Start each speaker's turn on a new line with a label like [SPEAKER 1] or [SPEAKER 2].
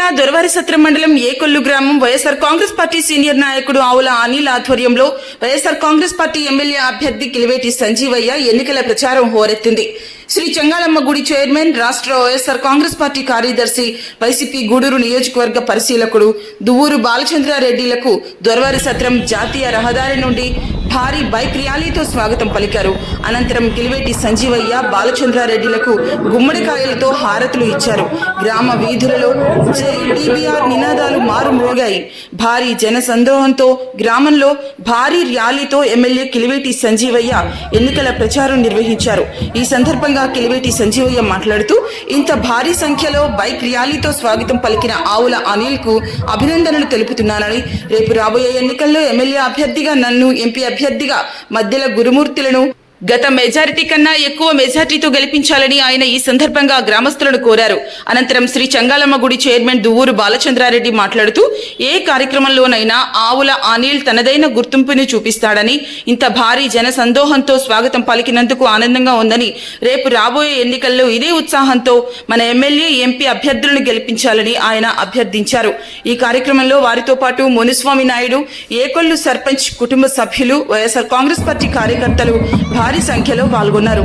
[SPEAKER 1] జిల్లా దొరవారి సత్రం మండలం ఏకొల్లు గ్రామం వైఎస్ఆర్ కాంగ్రెస్ పార్టీ సీనియర్ నాయకుడు ఆవుల అనిల్ ఆధ్వర్యంలో వైఎస్ఆర్ కాంగ్రెస్ పార్టీ ఎమ్మెల్యే అభ్యర్థి కిలివేటి సంజీవయ్య ఎన్నికల ప్రచారం హోరెత్తింది. శ్రీ చెంగాళమ్మ గుడి చైర్మన్ రాష్ట్ర వైఎస్ఆర్ కాంగ్రెస్ పార్టీ కార్యదర్శి వైసీపీ గూడూరు నియోజకవర్గ పరిశీలకుడు దువ్వూరు బాలచంద్రారెడ్డిలకు దొరవారి సత్రం జాతీయ రహదారి నుండి భారీ బైక్ ర్యాలీతో స్వాగతం పలికారు. అనంతరం కిలివేటి సంజీవయ్య బాలచంద్రారెడ్డిలకు గుమ్మడికాయలతో హారతులు ఇచ్చారు. గ్రామ వీధులలో జై నినాదాలు మారుమోగాయి భారీ జన సందోహంతో గ్రామంలో భారీ ర్యాలీతో ఎమ్మెల్యే కిలివేటి సంజీవయ్య ఎన్నికల ప్రచారం నిర్వహించారు. ఈ సందర్భంగా కిలివేటి సంజీవయ్య మాట్లాడుతూ ఇంత భారీ సంఖ్యలో బైక్ ర్యాలీతో స్వాగతం పలికిన ఆవుల అనిల్కు అభినందనలు తెలుపుతున్నానని రేపు రాబోయే ఎన్నికల్లో ఎమ్మెల్యే అభ్యర్థిగా నన్ను ఎంపీ అభ్యర్థిగా మధ్యల గురుమూర్తులను గత మెజారిటీ కన్నా ఎక్కువ మెజారిటీతో గెలిపించాలని ఆయన ఈ సందర్భంగా గ్రామస్తులను కోరారు. అనంతరం శ్రీ చంగాలమ్మ గుడి చైర్మన్ దువ్వూరు బాలచంద్రారెడ్డి మాట్లాడుతూ ఏ కార్యక్రమంలోనైనా ఆవుల అనిల్ తనదైన గుర్తింపుని చూపిస్తాడని ఇంత భారీ జన సందోహంతో స్వాగతం పలికినందుకు ఆనందంగా ఉందని రేపు రాబోయే ఎన్నికల్లో ఇదే ఉత్సాహంతో మన ఎమ్మెల్యే ఎంపీ అభ్యర్థులను గెలిపించాలని ఆయన అభ్యర్థించారు. ఈ కార్యక్రమంలో వారితో పాటు మునుస్వామి నాయుడు ఏకొల్లు సర్పంచ్ కుటుంబ సభ్యులు వైఎస్ఆర్ కాంగ్రెస్ పార్టీ కార్యకర్తలు భారీ సంఖ్యలో పాల్గొన్నారు.